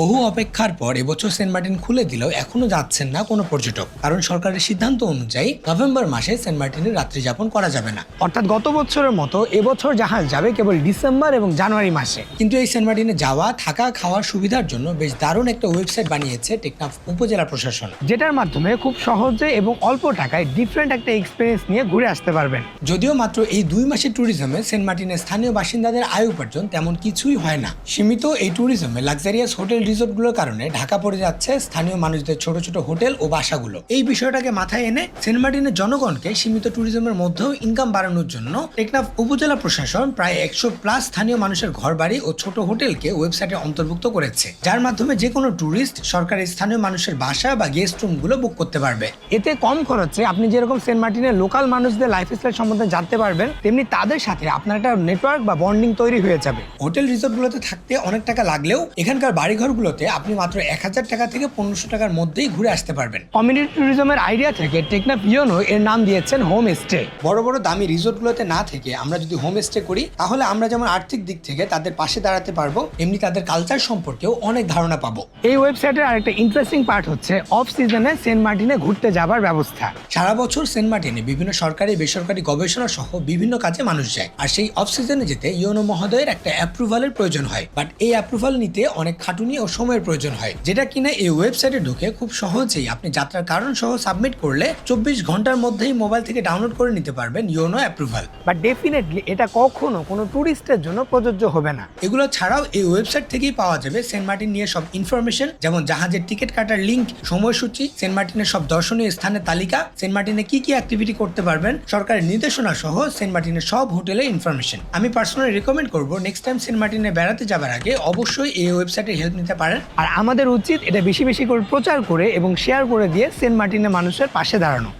বহু অপেক্ষার পর এবছর সেন্ট মার্টিন খুলে দিলেও এখনও যাচ্ছেন না কোনো পর্যটক। কারণ সরকারের সিদ্ধান্ত অনুযায়ী নভেম্বর মাসে সেন্ট মার্টিনে রাত্রি যাপন করা যাবে না। অর্থাৎ গত বছরের মতো এবছর জাহাজ যাবে কেবল ডিসেম্বর এবং জানুয়ারি মাসে। কিন্তু এই সেন্ট মার্টিনে যাওয়া, থাকা, খাওয়ার সুবিধার জন্য বেশ দারুণ একটা ওয়েবসাইট বানিয়েছে টেকনাফ উপজেলা প্রশাসন। যেটার মাধ্যমে খুব সহজে এবং অল্প টাকায় ডিফারেন্ট একটা এক্সপিরিয়েন্স নিয়ে ঘুরে আসতে পারবেন। যদিও মাত্র এই দুই মাসের ট্যুরিজমে সেন্ট মার্টিনের স্থানীয় বাসিন্দাদের আয় উপার্জন তেমন কিছুই হয় না। সীমিত এই ট্যুরিজমে লাক্সারিয়াস হোটেল রিসোর্টগুলোর কারণে ঢাকা পড়ে যাচ্ছে স্থানীয় মানুষদের ছোট ছোট হোটেল ও বাসাগুলো। এই বিষয়টাকে মাথায় এনে সেন্ট মার্টিনের জনগণকে সীমিত ট্যুরিজমের মধ্যেও ইনকাম বাড়ানোর জন্য টেকনাফ উপজেলা প্রশাসন প্রায় একশো প্লাস স্থানীয় মানুষের ঘরবাড়ি ও ছোট হোটেলকে ওয়েবসাইটে অন্তর্ভুক্ত করেছে। যার মাধ্যমে যে কোনো ট্যুরিস্ট সরকারি স্থানীয় মানুষের বাসা বা গেস্ট রুমগুলো বুক করতে পারবে। এতে কম খরচে আপনি যেরকম সেন্ট মার্টিনের লোকাল মানুষদের লাইফস্টাইল সম্বন্ধে জানতে পারবেন, তেমনি তাদের সাথে আপনার একটা নেটওয়ার্ক বা বন্ডিং তৈরি হয়ে যাবে। হোটেল রিসোর্টগুলোতে থাকতে অনেক টাকা লাগলেও এখানকার বাড়িঘরগুলোতে আপনি মাত্র এক হাজার টাকা থেকে পনেরোশো টাকার মধ্যেই ঘুরে আসতে পারবেন। কমিউনিটি ট্যুরিজমের আইডিয়া থেকে টেকনাফ ইয়োনো এর নাম দিয়েছেন হোম স্টে। বড় বড় দামি রিসোর্টগুলোতে না থেকে আমরা যদি হোম স্টে করি তাহলে আমরা যেমন আর্থিক দিক থেকে তাদের পাশে দাঁড়াতে পারব এমনি তাদের কালচার সম্পর্কেও অনেক ধারণা পাবো। এই ওয়েবসাইটের আরেকটা ইন্টারেস্টিং পার্ট হচ্ছে অফ সিজনে সেন্ট মার্টিনে ঘুরতে যাবার ব্যবস্থা। সারা বছর সেন্ট মার্টিনে বিভিন্ন সরকারি বেসরকারি গবেষণা সহ বিভিন্ন কাজে মানুষ যায়। আর সেই অফ সিজনে যেতে ইউনো মহোদয়ের একটা অ্যাপ্রুভালের প্রয়োজন হয়। বাট এই অ্যাপ্রুভাল নিতে অনেক খাটুনি ও সময়ের প্রয়োজন হয় যেটা কিনা এই ওয়েবসাইটে ঢুকে খুব সহজেই আপনি যাত্রার কারণ সহ সাবমিট করলে চব্বিশ ঘণ্টার মধ্যেই মোবাইল থেকে ডাউনলোড করে নিতে পারবেন ইউনো অ্যাপ্রুভাল বা ডেফিনেটলি এটা কখনো কোনো ট্যুরিস্টের জন্য প্রযোজ্য হবে না। এগুলো ছাড়াও এই ওয়েবসাইট থেকেই পাওয়া যাবে সেন্ট মার্টিন নিয়ে সব ইনফরমেশন যেমন জাহাজের টিকিট কাটার লিঙ্ক সময়সূচি সেন্ট মার্টিনের সব দর্শনীয় স্থানের তালিকা সেন্ট মার্টিনে কি কি অ্যাক্টিভিটি করতে পারবেন সরকারের নির্দেশনা সহ সেন্ট মার্টিনের সব হোটেলের ইনফরমেশন আমি পার্সোনালি রেকমেন্ড করব নেক্সট টাইম সেন্ট মার্টিনে বেড়াতে যাবার আগে অবশ্যই এই ওয়েবসাইটে হেল্প নিতে পারেন। আর আমাদের উচিত এটা বেশি বেশি করে প্রচার করে এবং শেয়ার করে দিয়ে সেন্ট মার্টিনের মানুষের পাশে দাঁড়ানো।